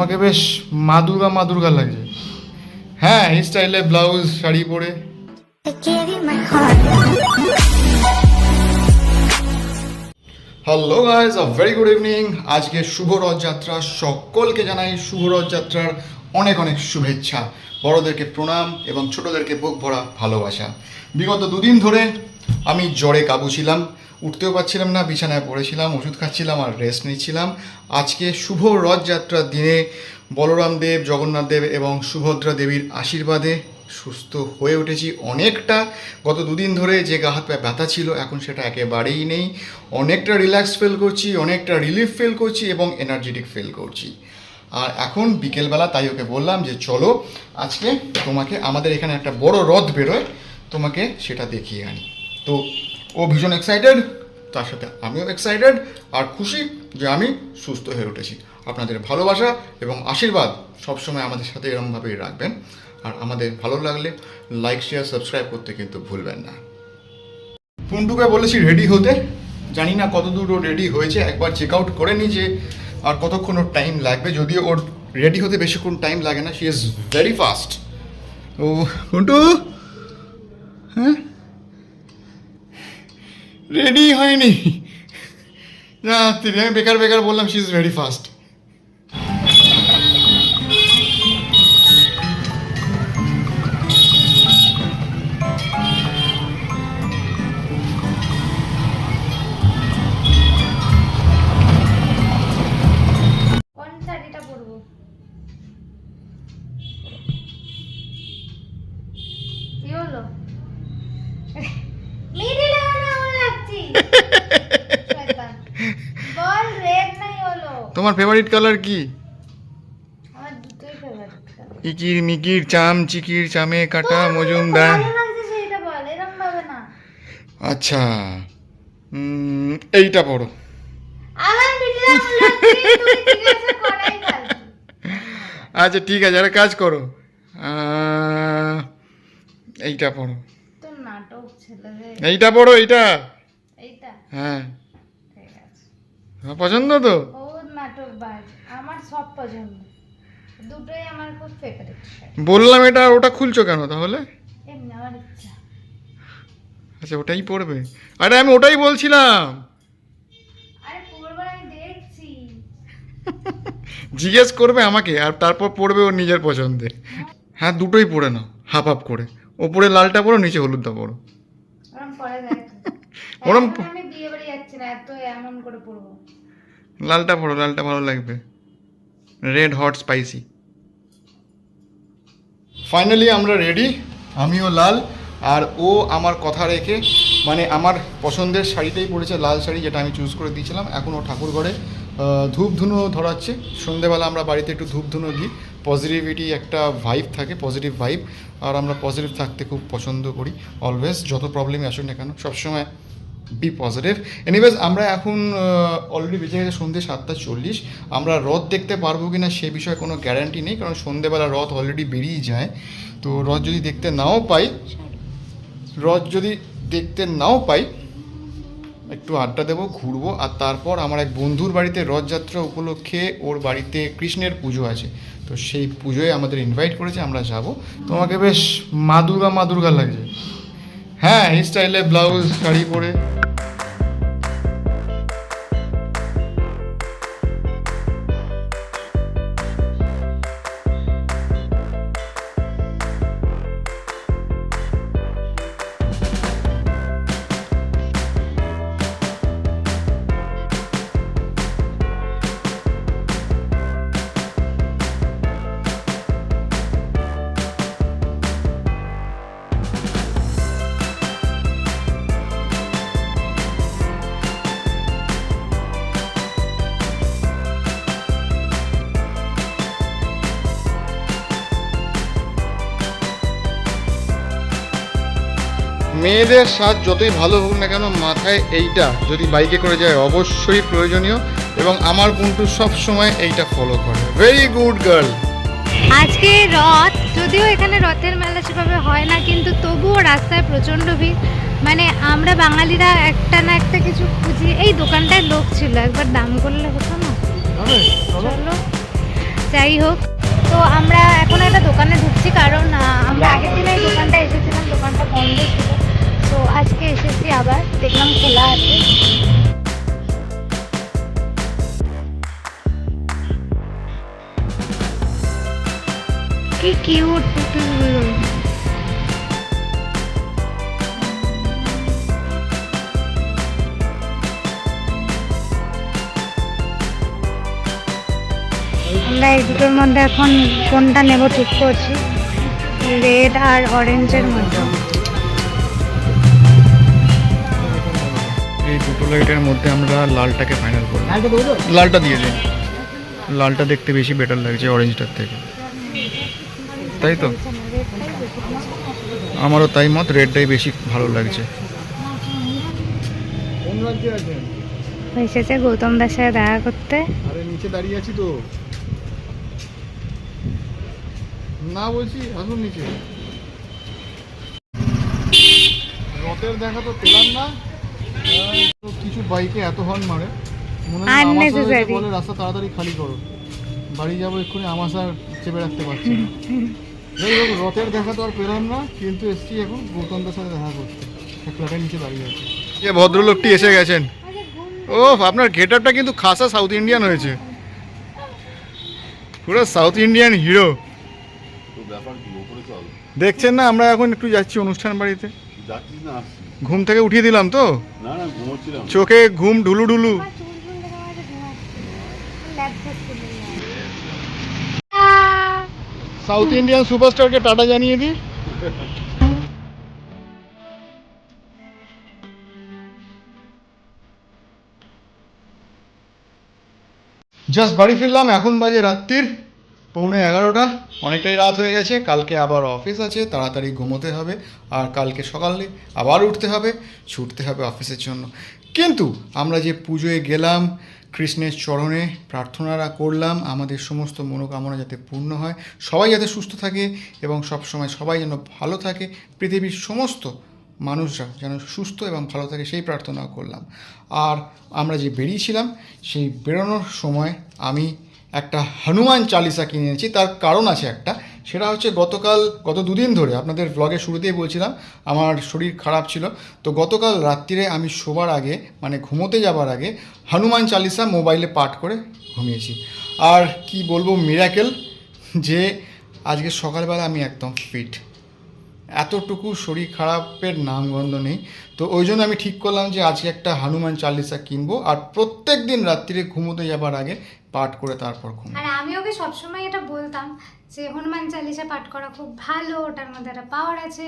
তোমাকে বেশ মা দুর্গা মা দুর্গা লাগছে। হ্যাঁ এই স্টাইলে ব্লাউজ শাড়ি পরে. Hello guys a very good evening আজকে শুভ রথযাত্রা সকলকে জানাই শুভ রথযাত্রার অনেক অনেক শুভেচ্ছা। বড়দেরকে প্রণাম এবং ছোটদেরকে বুক ভরা ভালোবাসা। বিগত দুদিন ধরে আমি জ্বরে কাবু ছিলাম। উঠতেও পারছিলাম না, বিছানায় পড়েছিলাম, ওষুধ খাচ্ছিলাম আর রেস্ট নিচ্ছিলাম। আজকে শুভ রথযাত্রার দিনে বলরাম দেব, জগন্নাথ দেব এবং সুভদ্রা দেবীর আশীর্বাদে সুস্থ হয়ে উঠেছি অনেকটা। গত দুদিন ধরে যে গা হাত পায়ে ব্যথা ছিল, এখন সেটা একেবারেই নেই। অনেকটা রিল্যাক্স ফিল করছি, অনেকটা রিলিফ ফিল করছি এবং এনার্জেটিক ফিল করছি। আর এখন বিকেলবেলা তাই ওকে বললাম যে, চলো, আজকে তোমাকে আমাদের এখানে একটা বড় রথ বেরোয়, তোমাকে সেটা দেখিয়ে আনি। তো ও ভীষণ এক্সাইটেড তার সাথে আমিও এক্সাইটেড আর খুশি যে আমি সুস্থ হয়ে উঠেছি। আপনাদের ভালোবাসা এবং আশীর্বাদ সবসময় আমাদের সাথে এরমভাবেই রাখবেন। আর আমাদের ভালো লাগলে লাইক শেয়ার সাবস্ক্রাইব করতে কিন্তু ভুলবেন না। পুন্টুকে বলেছি রেডি হতে। জানি না কত দূর ও রেডি হয়েছে। একবার চেক আউট করে নি যে আর কতক্ষণ ওর টাইম লাগবে। যদিও ওর রেডি হতে বেশিক্ষণ টাইম লাগে না শি ইজ ভেরি ফাস্ট ও পুন্টু হ্যাঁ? রেডি হয়নি। না বেকার বেকার বললাম শি ইজ ভেরি ফাস্ট তোমার ফেভারিট কালার কি? ইকির মিকির চাম চিকির চামে কাটা মজুমদার। আচ্ছা এইটা পড়ো। আচ্ছা ঠিক আছে একটা কাজ করো। এইটা পড়ো। এইটা পড়ো এইটা? হ্যাঁ। পছন্দ তো? নাটক বাজ আমার সব পছন্দ। দুটোই আমার খুব ফেভারিট বললাম এটা আর ওটা খুলছো কেন তাহলে? এমনি আমার ইচ্ছা। আচ্ছা ওটাই পড়বে। আরে আমি ওটাই বলছিলাম। আরে পূর্ববার আমি দেখছি। জিজ্ঞেস করবে আমাকে আর তারপর পড়বে ওর নিজের পছন্দে। হ্যাঁ দুটোই পড়ে নাও হাফ হাফ করে। ওপরে লালটা পড়ো নিচে হলুদটা পড়ো। ওরম পরে দেখ ওরম আমি বিয়ে বাড়ি যাচ্ছি না এত এমন করে পড়ব। লালটা পড়ো, লালটা ভালো লাগবে। রেড হট স্পাইসি ফাইনালি আমরা রেডি আমিও লাল, আর ও আমার কথা রেখে মানে আমার পছন্দের শাড়িটাই পড়েছে লাল শাড়ি, যেটা আমি চুজ করে দিয়েছিলাম। এখন ও ঠাকুর ঘরে ধূপ ধুনো ধরাচ্ছে। সন্ধেবেলা আমরা বাড়িতে একটু ধূপ ধুনো দিই পজিটিভিটি একটা ভাইব থাকে পজিটিভ ভাইব আর আমরা পজিটিভ থাকতে খুব পছন্দ করি অলওয়েজ যত প্রবলেমই আসুক না কেন, সবসময় বি পজিটিভ এনিওয়েজ আমরা এখন অলরেডি বেজে গেছে সন্ধ্যে সাতটা চল্লিশ। আমরা রথ দেখতে পারব কি না সে বিষয়ে কোনো গ্যারান্টি নেই, কারণ সন্ধেবেলা রথ অলরেডি বেরিয়ে যায়। তো রথ যদি দেখতে নাও পাই, রথ যদি দেখতে নাও পাই, একটু আড্ডা দেবো, ঘুরবো, আর তারপর আমার এক বন্ধুর বাড়িতে রথযাত্রা উপলক্ষে ওর বাড়িতে কৃষ্ণের পুজো আছে। তো সেই পুজোয় আমাদের ইনভাইট করেছে, আমরা যাব। তোমাকে বেশ মা দুর্গা মা দুর্গা লাগছে। হ্যাঁ এই স্টাইলে ব্লাউজ শাড়ি পরে। মেয়েদের সাজ যতই ভালো হোক না কেন মাথায় এইটা যদি বাইকে করে যায় অবশ্যই প্রয়োজনীয় এবং আমার বন্ধু সব সময় এইটা ফলো করে। ভেরি গুড গার্ল আজকে রথ যদিও এখানে রথের মেলা সেভাবে হয় না কিন্তু তবুও রাস্তায় প্রচণ্ড ভিড়। মানে আমরা বাঙালিরা একটা না একটা কিছু খুঁজি। এই দোকানটায় লোক ছিল একবার দাম করলে হতো না? চলো। যাই হোক তো আমরা এখন একটা দোকানে ঢুকছি কারণ আমরা আগের দিনে এই দোকানটা এসেছিলাম দোকানটা বন্ধ ছিল। তো আজকে এসেছি আবার, দেখলাম খোলা আছে। কি কিউট পুতুলগুলো আমরা এই দুটোর মধ্যে এখন কোনটা নেব ঠিক করছি? রেড আর অরেঞ্জের মধ্যে। এই দুটো লাইটের মধ্যে আমরা লালটাকে ফাইনাল করলাম লালটা দিয়ে দিন লালটা দেখতে বেশি বেটার লাগছে অরেঞ্জটার থেকে। তাই তো? আমারও তাই মত রেডটাই বেশি ভালো লাগছে। এসেছে গৌতম দার সাথে দেখা করতে। আরে নিচে দাঁড়িয়ে আছি তো। না বলছি আসুন নিচে। রথের দেখা তো পেলাম না। কিছু বাইকে এত হর্ন মারে। মনে হয় বলে রাস্তা তাড়াতাড়ি খালি করো। বাড়ি যাব এক্ষুনি আমার চেপে রাখতে পারছি না। যাই হোক রথের দেখা তো আর পেলাম না কিন্তু এসছি এখন গৌতমদের সাথে দেখা করতে। ফ্ল্যাটের নিচে দাঁড়িয়ে আছে। যে ভদ্রলোকটি এসে গেছেন। ও আপনার গেট আপটা কিন্তু খাসা সাউথ ইন্ডিয়ান হয়েছে। পুরো সাউথ ইন্ডিয়ান হিরো। দেখছেন না আমরা এখন একটু যাচ্ছি অনুষ্ঠান বাড়িতে। যাচ্ছিস না ঘুম থেকে উঠিয়ে দিলাম তো? না না ঘুমোচ্ছিলাম। চোখে ঘুম ঢুলু ঢুলু সাউথ ইন্ডিয়ান সুপারস্টারকে টাটা জানিয়ে দিই জাস্ট বাড়ি ফিরলাম এখন বাজে রাত্রির। পৌনে এগারোটা, অনেকটাই রাত হয়ে গেছে, কালকে আবার অফিস আছে, তাড়াতাড়ি ঘুমোতে হবে, আর কালকে সকালে আবার উঠতে হবে, ছুটতে হবে অফিসের জন্য। কিন্তু আমরা যে পুজোয় গেলাম, কৃষ্ণের চরণে প্রার্থনারা করলাম, আমাদের সমস্ত মনোকামনা যাতে পূর্ণ হয়, সবাই যাতে সুস্থ থাকে এবং সবসময় সবাই যেন ভালো থাকে, পৃথিবীর সমস্ত মানুষরা যেন সুস্থ এবং ভালো থাকে সেই প্রার্থনা করলাম। আর আমরা যে বেরিয়েছিলাম, সেই বেরোনোর সময় আমি একটা হনুমান চালিসা কিনে এনেছি। তার কারণ আছে একটা, সেটা হচ্ছে গতকাল, গত দুদিন ধরে, আপনাদের ব্লগের শুরুতেই বলছিলাম, আমার শরীর খারাপ ছিল। তো গতকাল রাত্রিরে আমি শোবার আগে মানে ঘুমোতে যাবার আগে হনুমান চালিসা মোবাইলে পাঠ করে ঘুমিয়েছি। আর কি বলব মিরাকেল যে আজকে সকালবেলা আমি একদম ফিট এতটুকু শরীর খারাপের নামগন্ধ নেই। তো ওই জন্য আমি ঠিক করলাম যে আজকে একটা হনুমান চালিসা কিনবো আর প্রত্যেক দিন রাত্রিরে ঘুমোতে যাবার আগে পাঠ করে তারপর ঘুমো আর আমি ওকে সবসময় এটা বলতাম যে হনুমান চালিসা পাঠ করা খুব ভালো ওটার মধ্যে একটা পাওয়ার আছে।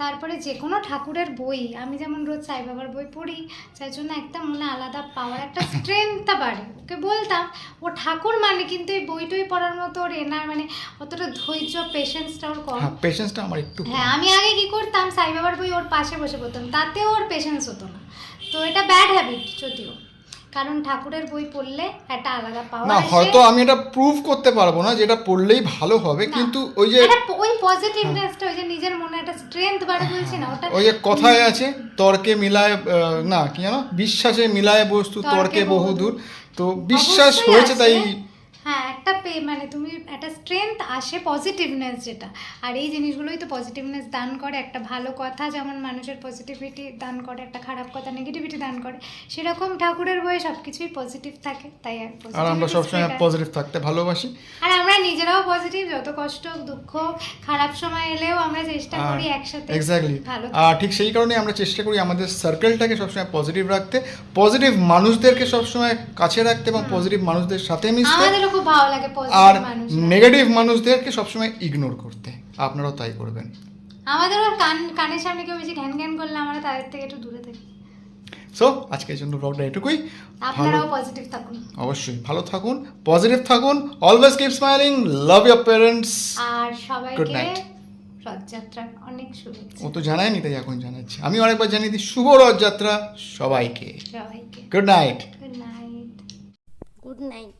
তারপরে যে কোনো ঠাকুরের বই আমি যেমন রোজ সাই বাবার বই পড়ি যার জন্য একটা মনে আলাদা পাওয়ার একটা স্ট্রেংথটা বাড়ে। ওকে বলতাম ও ঠাকুর মানে কিন্তু এই বই টই পড়ার মতো ওর এনার মানে অতটা ধৈর্য পেশেন্সটা ওর কম। হ্যাঁ পেশেন্সটা আমার একটু হ্যাঁ আমি আগে কি করতাম সাই বাবার বই ওর পাশে বসে পড়তাম তাতেও ওর পেশেন্স হতো না। তো এটা ব্যাড হ্যাবিট যদিও। কারণ ঠাকুরের বই পড়লে একটা আলাদা পাওয়ার না হয়তো আমি এটা প্রুভ করতে পারব না যেটা পড়লেই ভালো হবে কিন্তু ওই যে ওই পজিটিভনেসটা ওই যে নিজের মনে একটা স্ট্রেংথ বাড়ে বলছি না ওটা ওই যে কথায় আছে তর্কে মিলায় না কি জানো? বিশ্বাসে মিলায় বস্তু তর্কে বহুদূর। তো বিশ্বাস হয়েছে তাই হ্যাঁ একটা পে মানে তুমি একটা স্ট্রেংথ আসে পজিটিভনেস যেটা। আর এই জিনিসগুলোই তো পজিটিভনেস দান করে একটা ভালো কথা যেমন মানুষের পজিটিভিটি দান করে একটা খারাপ কথা নেগেটিভিটি দান করে সেরকম ঠাকুরের বইয়ে সব কিছুই পজিটিভ থাকে তাই আর আমরা সবসময় পজিটিভ থাকতে ভালোবাসি। আর আমরা নিজেরাও পজিটিভ যত কষ্ট দুঃখ খারাপ সময় এলেও আমরা চেষ্টা করি একসাথে এক্স্যাক্টলি আর ঠিক সেই কারণে আমরা চেষ্টা করি আমাদের সার্কেলটাকে সবসময় পজিটিভ রাখতে পজিটিভ মানুষদেরকে সবসময় কাছে রাখতে এবং পজিটিভ মানুষদের সাথে মিশতে। খুব ভালো লাগে আর নেগেটিভ মানুষদেরকে সবসময় ইগনোর করতে। আপনারাও তাই করবেন। আমাদেরও কান কানের সামনে কেউ বেশি ঘ্যান ঘ্যান করলে আমরা তাদের থেকে একটু দূরে থাকি। সো আজকের জন্য ব্লগটা এটুকুই। আপনারাও পজিটিভ থাকুন। অবশ্যই ভালো থাকুন পজিটিভ থাকুন always keep smiling love your parents আর সবাইকে. রথযাত্রার অনেক শুভেচ্ছা। ও তো জানায়নি তাই এখন জানাচ্ছি। আমি অনেকবার জানিয়ে দিই শুভ রথযাত্রা সবাইকে। সবাইকে। Good night good night Good night.